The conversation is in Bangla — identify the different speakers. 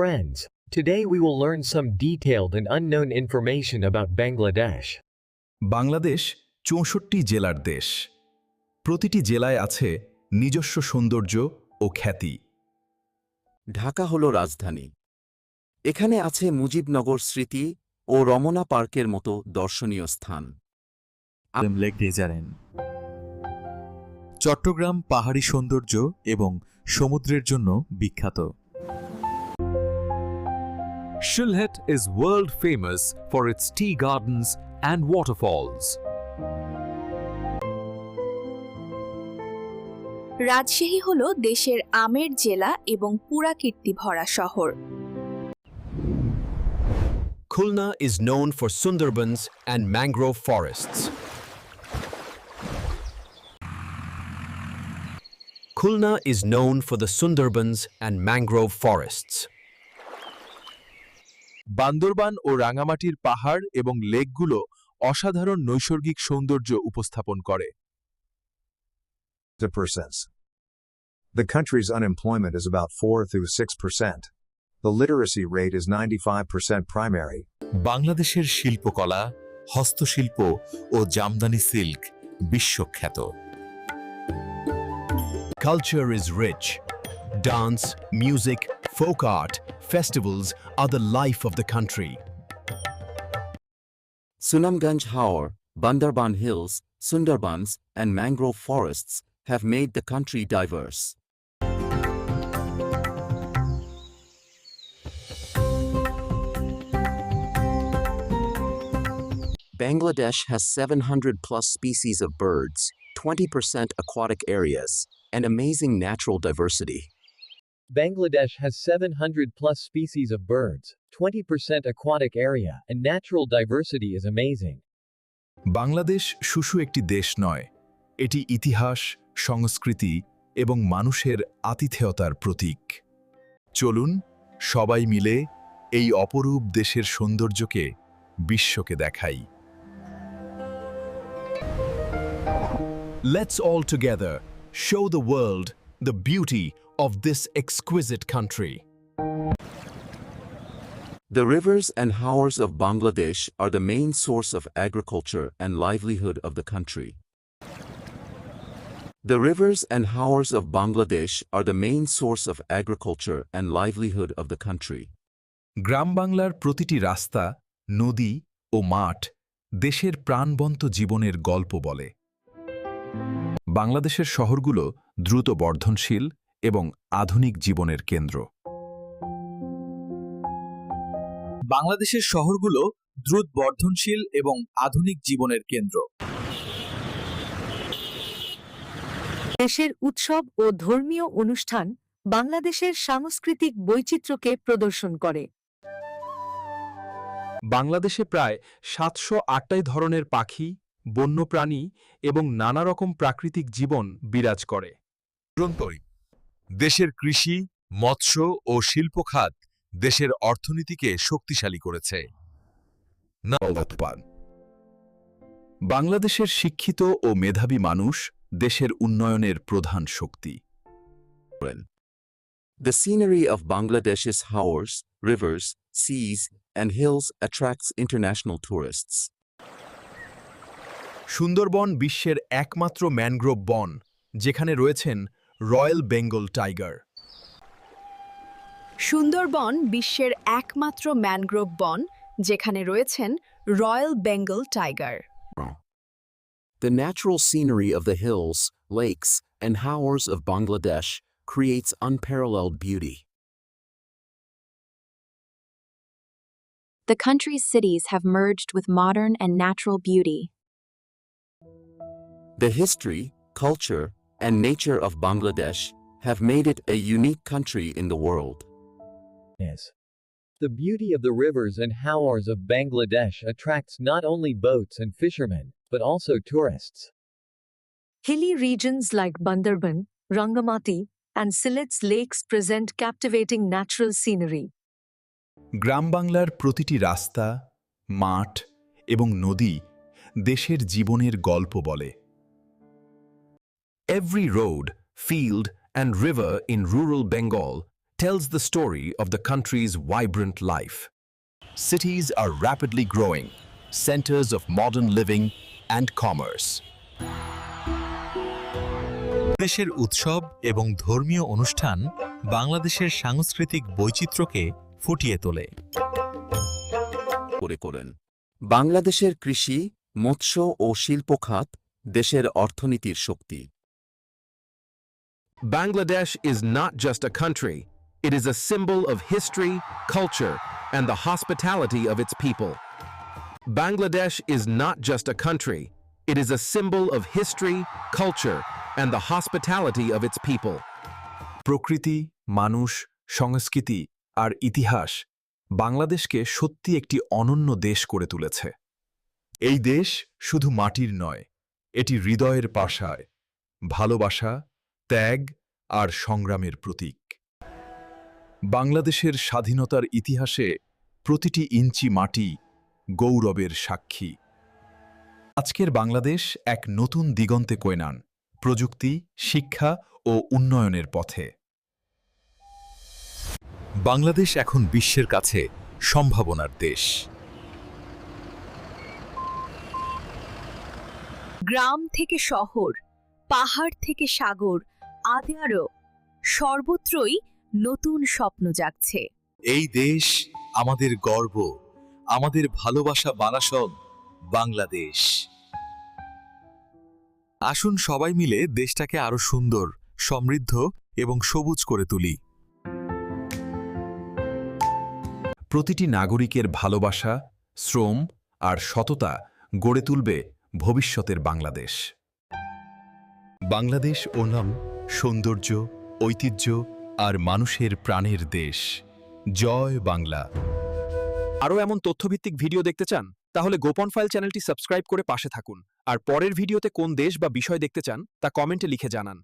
Speaker 1: Friends, today we will learn some detailed and unknown information about Bangladesh.
Speaker 2: Bangladesh চৌষট্টি জেলার দেশ। প্রতিটি জেলায় আছে নিজস্ব সৌন্দর্য ও খ্যাতি।
Speaker 3: ঢাকা হল রাজধানী। এখানে আছে মুজিবনগর স্মৃতি ও রমনা পার্কের মতো দর্শনীয় স্থান।
Speaker 2: চট্টগ্রাম পাহাড়ি সৌন্দর্য এবং সমুদ্রের জন্য বিখ্যাত।
Speaker 4: Shilhet is world famous for its tea gardens and waterfalls.
Speaker 5: Rajshahi হল দেশের আমের জেলা এবং পুরাকীর্তি ভরা শহর
Speaker 6: Khulna is known for Sundarbans and mangrove forests. Khulna is known for the Sundarbans and mangrove forests.
Speaker 2: Bandarban ও রাঙামাটির পাহাড় এবং লেকগুলো অসাধারণ নৈসর্গিক সৌন্দর্য উপস্থাপন করে.
Speaker 7: The country's unemployment is about 4 through 6%. The literacy rate is 95% primary.
Speaker 2: বাংলাদেশের শিল্পকলা হস্তশিল্প ও জামদানি সিল্ক বিশ্বখ্যাত
Speaker 6: Culture is rich. Dance, music, folk art, festivals are the life of the country.
Speaker 3: Sunamganj Haor, Bandarban Hills, Sundarbans, and mangrove forests have made the country diverse. Bangladesh has 700 plus species of birds, 20% aquatic areas, and amazing natural diversity.
Speaker 1: Bangladesh has 700 plus species of birds, 20% aquatic area, and natural diversity is amazing.
Speaker 2: Bangladesh শুধু একটি দেশ নয় এটি ইতিহাস সংস্কৃতি এবং মানুষের আতিথেয়তার প্রতীক চলুন সবাই মিলে এই অপরূপ দেশের সৌন্দর্যকে বিশ্বকে দেখাই
Speaker 6: Let's all together show the world the beauty of this exquisite country.
Speaker 3: The rivers and haors of Bangladesh are the main source of agriculture and livelihood of the country. The rivers and haors of Bangladesh are the main source of agriculture and livelihood of the country.
Speaker 2: গ্রাম বাংলার প্রতিটি রাস্তা নদী ও মাঠ দেশের প্রাণবন্ত জীবনের গল্প বলে বাংলাদেশের শহরগুলো দ্রুত বর্ধনশীল এবং আধুনিক জীবনের কেন্দ্র। বাংলাদেশের শহরগুলো দ্রুত বর্ধনশীল এবং আধুনিক জীবনের কেন্দ্র।
Speaker 8: দেশের উৎসব ও ধর্মীয় অনুষ্ঠান বাংলাদেশের সাংস্কৃতিক বৈচিত্র্যকে প্রদর্শন করে।
Speaker 2: বাংলাদেশে প্রায় সাতশো আটটাই ধরনের পাখি বন্যপ্রাণী এবং নানা রকম প্রাকৃতিক জীবন বিরাজ করে। দেশের কৃষি মৎস্য ও শিল্প খাত দেশের অর্থনীতিকে শক্তিশালী করেছে বাংলাদেশের শিক্ষিত ও মেধাবী মানুষ দেশের উন্নয়নের প্রধান শক্তি
Speaker 3: The scenery of Bangladesh's haors, rivers, seas, and hills attracts international tourists.
Speaker 2: Sundarban বিশ্বের একমাত্র ম্যানগ্রোভ বন যেখানে রয়েছেন রয়্যাল বেঙ্গল টাইগার
Speaker 5: সুন্দরবন বিশ্বের একমাত্র ম্যানগ্রোভ বন যেখানে রয়েছেন royal Bengal tiger
Speaker 3: The natural scenery of the hills, lakes, and haors of Bangladesh creates unparalleled beauty.
Speaker 9: The country's cities have merged with modern and natural beauty.
Speaker 3: The history, culture, and nature of Bangladesh have made it a unique country in the world.
Speaker 1: Yes. The beauty of the rivers and haors of Bangladesh attracts not only boats and fishermen, but also tourists.
Speaker 8: Hilly regions like Bandarban, Rangamati, and Silet's lakes present captivating natural scenery.
Speaker 2: গ্রাম বাংলার প্রতিটি রাস্তা মাঠ এবং নদী দেশের জীবনের গল্প বলে
Speaker 6: Every road, field, and river in rural Bengal
Speaker 10: tells the story of the country's vibrant life. Cities are rapidly growing, centers of modern living and commerce.
Speaker 11: দেশের উৎসব এবং ধর্মীয় অনুষ্ঠান বাংলাদেশের সাংস্কৃতিক বৈচিত্র্যকে ফুটিয়ে তোলে
Speaker 3: করে করেন বাংলাদেশের কৃষি মৎস্য ও শিল্প খাত দেশের অর্থনীতির শক্তি
Speaker 8: Bangladesh is not just a country, it is a symbol of history, culture, and the hospitality of its people. Bangladesh is not just a country, it is a symbol of history, culture, and the hospitality of its people.
Speaker 2: প্রকৃতি মানুষ সংস্কৃতি আর ইতিহাস বাংলাদেশকে সত্যি একটি অনন্য দেশ করে তুলেছে এই দেশ শুধু মাটির নয় এটি হৃদয়ের পাশায় ভালোবাসা ত্যাগ আর সংগ্রামের প্রতীক। বাংলাদেশের স্বাধীনতার ইতিহাসে প্রতিটি ইঞ্চি মাটি গৌরবের সাক্ষী। আজকের বাংলাদেশ এক নতুন দিগন্তে কয়নান, প্রযুক্তি, শিক্ষা ও উন্নয়নের পথে। বাংলাদেশ এখন বিশ্বের কাছে সম্ভাবনার দেশ।
Speaker 5: গ্রাম থেকে শহর, পাহাড় থেকে সাগর আদেয়ারও সর্বত্রই নতুন স্বপ্ন জাগছে।
Speaker 11: এই দেশ আমাদের গর্ব, আমাদের ভালোবাসা বানাসব বাংলাদেশ। আসুন সবাই মিলে দেশটাকে আরও সুন্দর, সমৃদ্ধ এবং সবুজ করে তুলি।
Speaker 2: প্রতিটি নাগরিকের ভালোবাসা, শ্রম আর সততা গড়ে তুলবে ভবিষ্যতের বাংলাদেশ। বাংলাদেশ ওনাম সৌন্দর্য, ঐতিহ্য আর মানুষের প্রাণের দেশ। জয় বাংলা।
Speaker 8: আরও এমন তথ্যভিত্তিক ভিডিও দেখতে চান? তাহলে গোপন ফাইল চ্যানেলটি সাবস্ক্রাইব করে পাশে থাকুন। আর পরের ভিডিওতে কোন দেশ বা বিষয় দেখতে চান, তা কমেন্টে লিখে জানান।